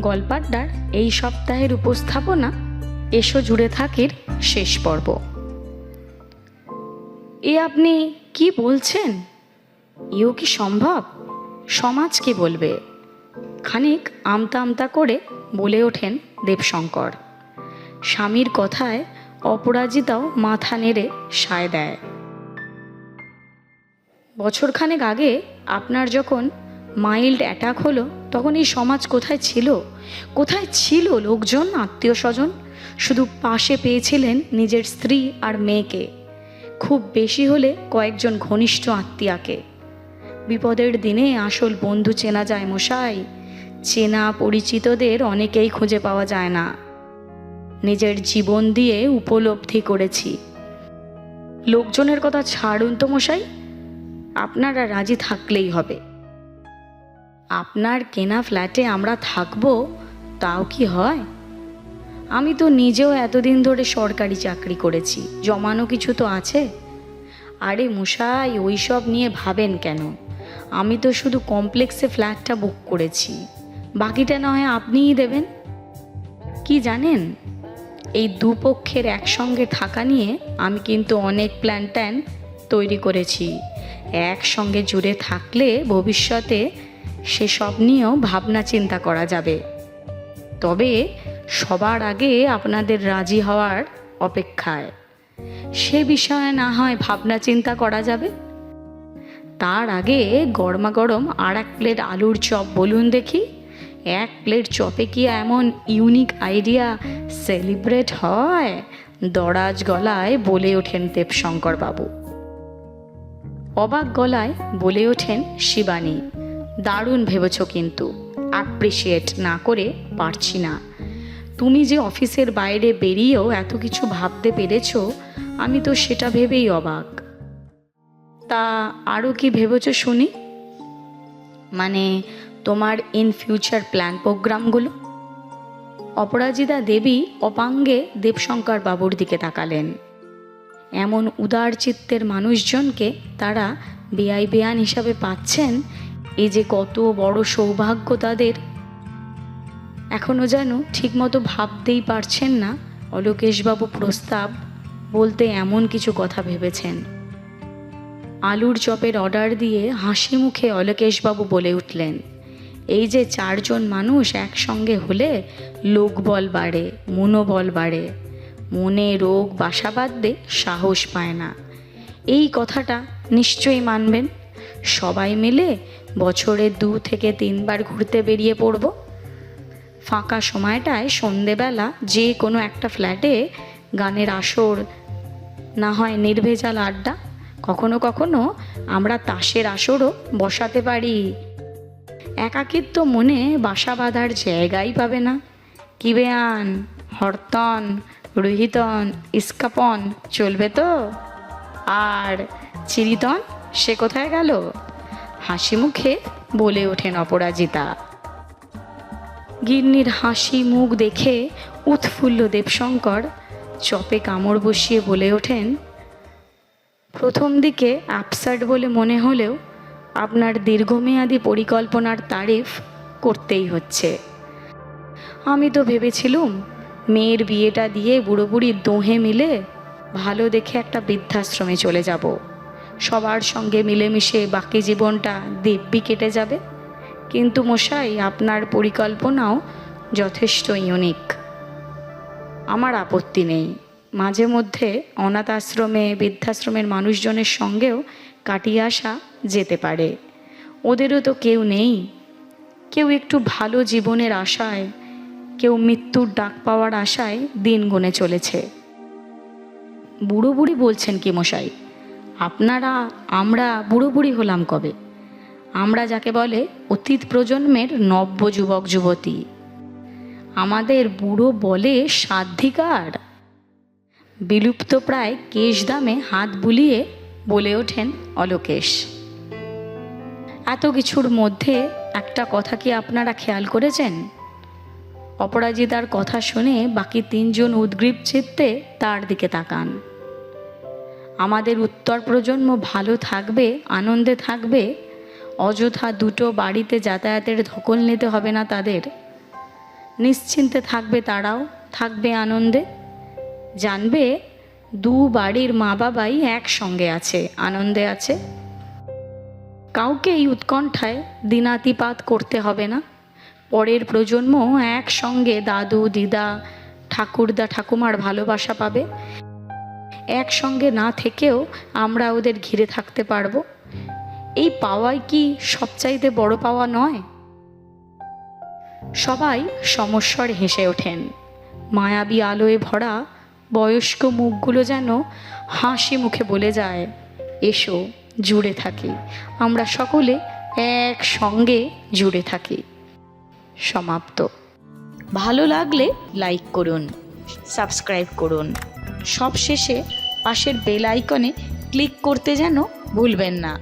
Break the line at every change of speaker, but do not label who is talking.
গল্পাড্ডার এই সপ্তাহের উপস্থাপনা এসো জুড়ে থাকির শেষ পর্ব। এ আপনি কি বলছেন? ইও কি সম্ভব? সমাজ কি বলবে? খানিক আমতা আমতা করে বলে ওঠেন দেবশঙ্কর। স্বামীর কথায় অপরাজিতাও মাথা নেড়ে সায় দেয়। বছরখানেক আগে আপনার যখন মাইল্ড অ্যাটাক হলো, তখন এই সমাজ কোথায় ছিল? কোথায় ছিল লোকজন, আত্মীয় স্বজন? শুধু পাশে পেয়েছিলেন নিজের স্ত্রী আর মেয়েকে। খুব বেশি হলে কয়েকজন ঘনিষ্ঠ আত্মীয়াকে। বিপদের দিনে আসল বন্ধু চেনা যায় মশাই। চেনা পরিচিতদের অনেকেই খুঁজে পাওয়া যায় না। নিজের জীবন দিয়ে উপলব্ধি করেছি। লোকজনের কথা ছাড়ুন তো মশাই। আপনারা রাজি থাকলেই হবে। আপনার কেনা ফ্ল্যাটে আমরা থাকব, তাও কি হয়? আমি তো নিজেও এতদিন ধরে সরকারি চাকরি করেছি, জমানো কিছু তো আছে। আরে মশাই ওই সব নিয়ে ভাবেন কেন? আমি তো শুধু কমপ্লেক্সে ফ্ল্যাটটা বুক করেছি, বাকিটা না হয় আপনিই দেবেন। কি জানেন, এই দুপক্ষের একসঙ্গে থাকা নিয়ে আমি কিন্তু অনেক প্ল্যান ট্যান তৈরি করেছি। একসঙ্গে জুড়ে থাকলে ভবিষ্যতে সেসব নিয়েও ভাবনা চিন্তা করা যাবে। তবে সবার আগে আপনাদের রাজি হওয়ার অপেক্ষায়। সে বিষয়ে না হয় ভাবনা চিন্তা করা যাবে? তার আগে গরমা গরম আর এক প্লেট আলুর চপ বলুন দেখি। এক প্লেট চপে কি এমন ইউনিক আইডিয়া সেলিব্রেট হয়? দরাজ গলায় বলে ওঠেন দেবশঙ্কর বাবু অবাক গলায় বলে ওঠেন শিবানী। দারুণ ভেবেছ কিন্তু। অ্যাপ্রিসিয়েট না করে পারছি না। তুমি যে অফিসের বাইরে বেরিয়েও এত কিছু ভাবতে পেরেছ, আমি তো সেটা ভেবেই অবাক। তা আরও কি ভেবেছ শুনি? মানে তোমার ইন ফিউচার প্ল্যান প্রোগ্রামগুলো? অপরাজিতা দেবী অপাঙ্গে দেবশঙ্কর বাবুর দিকে তাকালেন। এমন উদার চিত্তের মানুষজনকে তারা বেআই বেয়ান হিসাবে পাচ্ছেন এই যে কত বড় সৌভাগ্য তাদের। এখনও যেন ঠিকমতো ভাবতেই পারছেন না অলোকেশবাবু প্রস্তাব, বলতে এমন কিছু কথা ভেবেছেন। আলুর চপের অর্ডার দিয়ে হাসি মুখে অলোকেশবাবু বলে উঠলেন, এই যে চারজন মানুষ একসঙ্গে হলে লোকবল বাড়ে মনোবল বাড়ে। মনে রোগ বাসা বাঁধতে সাহস পায় না। এই কথাটা নিশ্চয়ই মানবেন? সবাই মিলে বছরে দু থেকে তিনবার ঘুরতে বেরিয়ে পড়ব। ফাঁকা সময়টায় সন্ধেবেলা যে কোনো একটা ফ্ল্যাটে গানের আসর, না হয় নির্ভেজাল আড্ডা, কখনো কখনো আমরা তাসের আসরও বসাতে পারি। একাকিত্ব মনে বাসা বাঁধার জায়গাই পাবে না। কি বেয়ান হরতন, রুহিতন, ইস্কাপন, চলবে তো? আর চিরিতন, সে কোথায় গেল? হাসি মুখে বলে ওঠেন অপরাজিতা। গিন্নির হাসি মুখ দেখে উৎফুল্ল দেবশঙ্কর চপে কামড় বসিয়ে বলে ওঠেন, প্রথম দিকে অ্যাপসার্ড বলে মনে হলেও আপনার দীর্ঘমেয়াদী পরিকল্পনার তারিফ করতেই হচ্ছে। আমি তো ভেবেছিলুম মেয়ের বিয়েটা দিয়ে বুড়ো বুড়ির দোহে মিলে ভালো দেখে একটা বৃদ্ধাশ্রমে চলে যাব। সবার সঙ্গে মিলেমিশে বাকি জীবনটা দিব্যি কেটে যাবে। কিন্তু মশাই, আপনার পরিকল্পনাও যথেষ্ট ইউনিক আমার আপত্তি নেই। মাঝে মধ্যে অনাথ আশ্রমে, বৃদ্ধাশ্রমের মানুষজনের সঙ্গেও কাটিয়ে আসা যেতে পারে। ওদেরও তো কেউ নেই। কেউ একটু ভালো জীবনের আশায়, কেউ মৃত্যুর ডাক পাওয়ার আশায় দিন গুনে চলেছে। বুড়ো বুড়ি বলছেন কি মশাই? আপনারা, আমরা বুড়ো বুড়ি হলাম কবে? আমরা যাকে বলে অতীত প্রজন্মের নব্য যুবক, যুবতী। আমাদের বুড়ো বলে সাধিকার বিলুপ্ত প্রায় কেশ দামে হাত বুলিয়ে বলে ওঠেন অলোকেশ। এত কিছুর মধ্যে একটা কথা কি আপনারা খেয়াল করেছেন? অপরাজিতার কথা শুনে বাকি তিনজন উদ্গ্রীব চিত্তে তার দিকে তাকান। আমাদের উত্তর প্রজন্ম ভালো থাকবে, আনন্দে থাকবে, অযথা দুটো বাড়িতে যাতায়াতের ধকল নিতে হবে না তাদের। নিশ্চিন্তে থাকবে তারাও, থাকবে আনন্দে। জানবে দু বাড়ির মা বাবাই একসঙ্গে আছে, আনন্দে আছে। কাউকে এই উৎকণ্ঠায় দিনাতিপাত করতে হবে না। পরের প্রজন্ম একসঙ্গে দাদু, দিদা, ঠাকুরদা, ঠাকুমার ভালোবাসা পাবে। একসঙ্গে না থেকেও আমরা ওদের ঘিরে থাকতে পারব? এই পাওয়াই কি সবচাইতে বড় পাওয়া নয়? সবাই সমস্বর হেসে ওঠেন। মায়াবী আলোয় ভরা বয়স্ক মুখগুলো যেন হাসি মুখে বলে যায়, এসো, জুড়ে থাকি। আমরা সকলে একসঙ্গে জুড়ে থাকি। সমাপ্ত। ভালো লাগলে লাইক করুন, সাবস্ক্রাইব করুন। সবশেষে পাশের বেল আইকনে ক্লিক করতে যেন ভুলবেন না।